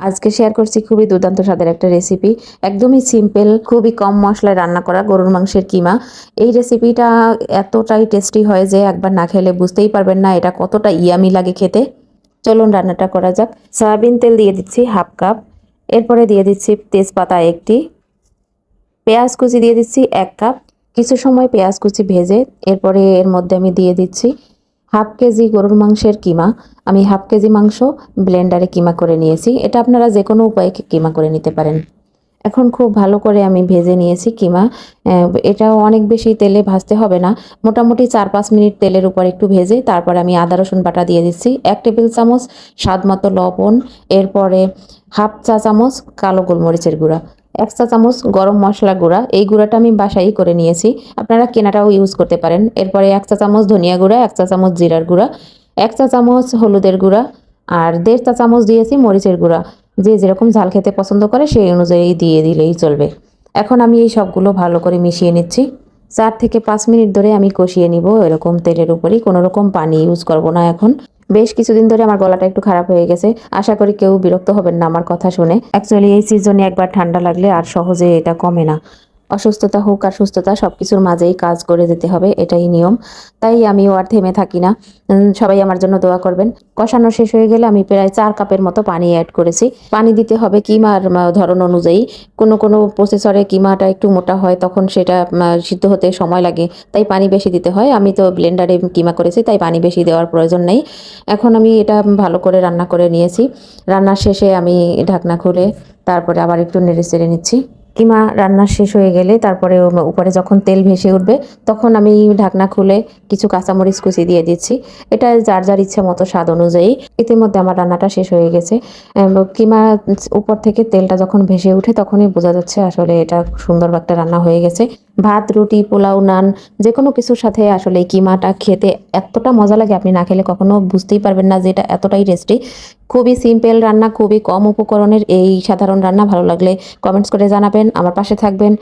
আজকে শেয়ার করছি খুবই দুর্দান্ত স্বাদের একটা রেসিপি একদমই সিম্পল খুবই কম মশলায় রান্না করা গরুর মাংসের কিমা। এই রেসিপিটা এতটাই টেস্টি হয় যে একবার না খেলে বুঝতেই পারবেন না এটা কতটা ইয়ামি লাগে খেতে। চলুন রান্নাটা করা যাক। সয়াবিন তেল দিয়ে দিচ্ছি হাফ কাপ এরপরে দিয়ে দিচ্ছি তেজপাতা একটি। পেঁয়াজ কুচি দিয়ে দিচ্ছি এক কাপ কিছু সময় পেঁয়াজ কুচি ভেজে এরপরে এর মধ্যে আমি দিয়ে দিচ্ছি হাফ কেজি গরুর মাংসের কিমা। আমি হাফ কেজি মাংস ব্লেন্ডারে কিমা করে নিয়েছি। এটা আপনারা যে কোনো উপায়ে কিমা করে নিতে পারেন। এখন খুব ভালো করে আমি ভেজে নিয়েছি কিমা। এটা অনেক বেশি তেলে ভাজতে হবে না। মোটামুটি চার পাঁচ মিনিট তেলের উপর একটু ভেজে তারপর আমি আদা, রসুন বাটা দিয়ে দিচ্ছি। এক টেবিল চামচ স্বাদ মতো লবণ। এরপরে হাফ চা চামচ কালো গোলমরিচের গুঁড়া। এক চা চামচ গরম মশলা গুঁড়া। এই গুঁড়াটা আমি বাসাই করে নিয়েছি। আপনারা কেনাটাও ইউজ করতে পারেন। এরপরে এক চা চামচ ধনিয়া গুঁড়া, এক চা চামচ জিরার গুঁড়া, এক চা চামচ হলুদের গুঁড়া আর দেড় চা চামচ দিয়েছি মরিচের গুঁড়া। যে যেরকম ঝাল খেতে পছন্দ করে সেই অনুযায়ী দিয়ে দিলেই চলবে। এখন আমি এই সবগুলো ভালো করে মিশিয়ে নিচ্ছি। চার থেকে পাঁচ মিনিট ধরে আমি কষিয়ে নিব। এরকম তেলের উপরেই কোনো রকম পানি ইউজ করব না এখন। বেশ কিছুদিন ধরে আমার গলাটা একটু খারাপ হয়ে গেছে। আশা করি কেউ বিরক্ত হবেন না আমার কথা শুনে। অ্যাকচুয়ালি এই সিজনে একবার ঠান্ডা লাগলে আর সহজে এটা কমে না। অসুস্থতা হোক আর সুস্থতা সব কিছুর মাঝেই কাজ করে যেতে হবে, এটাই নিয়ম। তাই আমিও আর থেমে থাকি না। সবাই আমার জন্য দোয়া করবেন। কষানো শেষ হয়ে গেলে আমি প্রায় চার কাপের মতো পানি অ্যাড করেছি। পানি দিতে হবে কিমার ধরন অনুযায়ী। কোনো কোনো প্রসেসরে কিমাটা একটু মোটা হয়, তখন সেটা সিদ্ধ হতে সময় লাগে। তাই পানি বেশি দিতে হয়। আমি তো ব্লেন্ডারে কিমা করেছি, তাই পানি বেশি দেওয়ার প্রয়োজন নেই। এখন আমি এটা ভালো করে রান্না করে নিয়েছি। রান্নার শেষে আমি ঢাকনা খুলে তারপরে আবার একটু নেড়ে চেড়ে নিচ্ছি। কিমা রান্না শেষ হয়ে গেলে তারপরে উপরে যখন তেল ভেসে উঠবে, তখন আমি ঢাকনা খুলে কিছু কাঁচামরিচ কুচি দিয়ে দিচ্ছি। এটা যার যার ইচ্ছে মতো স্বাদ অনুযায়ী। ইতিমধ্যে আমার রান্নাটা শেষ হয়ে গেছে। কিমা উপর থেকে তেলটা যখন ভেসে উঠে, তখনই বোঝা যাচ্ছে আসলে এটা সুন্দর একটা রান্না হয়ে গেছে। ভাত, রুটি, পোলাও, নান, যে কোনো কিছুর সাথে আসলে কিমাটা খেতে এতটা মজা লাগে, আপনি না খেলে কখনো বুঝতেই পারবেন না যে এটা এতটাই টেস্টি খুবই সিম্পল রান্না, খুবই কম উপকরণের, এই সাধারণ রান্না, ভালো লাগলে কমেন্টস করে জানাবেন। আমার পাশে থাকবেন।